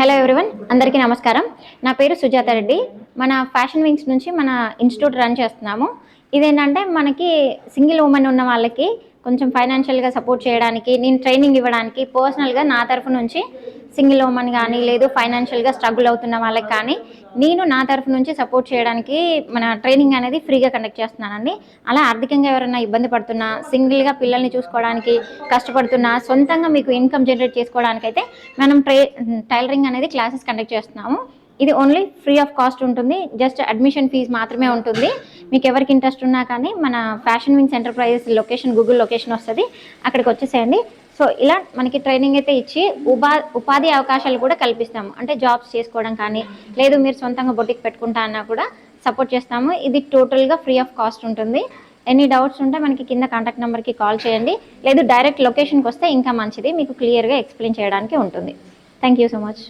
Hello everyone అందరికీ నమస్కారం. నా పేరు సుజాత రెడ్డి. మన ఫ్యాషన్ వింగ్స్ నుంచి మన ఇన్స్టిట్యూట్ రన్ చేస్తున్నాము. ఇదేంటంటే మనకి సింగిల్ ఉమెన్ ఉన్న వాళ్ళకి కొంచెం ఫైనాన్షియల్గా సపోర్ట్ చేయడానికి నేను ట్రైనింగ్ ఇవ్వడానికి పర్సనల్గా నా తరఫు నుంచి సింగిల్ ఉమెన్ కానీ లేదు ఫైనాన్షియల్గా స్ట్రగుల్ అవుతున్న వాళ్ళకి కానీ నేను నా తరఫు నుంచి సపోర్ట్ చేయడానికి మన ట్రైనింగ్ అనేది ఫ్రీగా కండక్ట్ చేస్తున్నానండి. అలా ఆర్థికంగా ఎవరైనా ఇబ్బంది పడుతున్నా సింగిల్గా పిల్లల్ని చూసుకోవడానికి కష్టపడుతున్నా సొంతంగా మీకు ఇన్కమ్ జనరేట్ చేసుకోవడానికైతే మనం ట్రై టైలరింగ్ అనేది క్లాసెస్ కండక్ట్ చేస్తున్నాము. ఇది ఓన్లీ ఫ్రీ ఆఫ్ కాస్ట్ ఉంటుంది. జస్ట్ అడ్మిషన్ ఫీజు మాత్రమే ఉంటుంది. మీకు ఎవరికి ఇంట్రెస్ట్ ఉన్నా కానీ మన fashion wings enterprises location Google location వస్తుంది. అక్కడికి వచ్చేసేయండి. సో ఇలా మనకి ట్రైనింగ్ అయితే ఇచ్చి ఉపా ఉపాధి అవకాశాలు కూడా కల్పిస్తాము. అంటే జాబ్స్ చేసుకోవడం కానీ లేదు మీరు సొంతంగా బొటిక్ పెట్టుకుంటా అన్నా కూడా సపోర్ట్ చేస్తాము. ఇది టోటల్గా ఫ్రీ ఆఫ్ కాస్ట్ ఉంటుంది. ఎనీ డౌట్స్ ఉంటే మనకి కింద కాంటాక్ట్ నెంబర్కి కాల్ చేయండి. లేదు డైరెక్ట్ లొకేషన్కి వస్తే ఇంకా మంచిది. మీకు క్లియర్గా ఎక్స్ప్లెయిన్ చేయడానికి ఉంటుంది. Thank you so much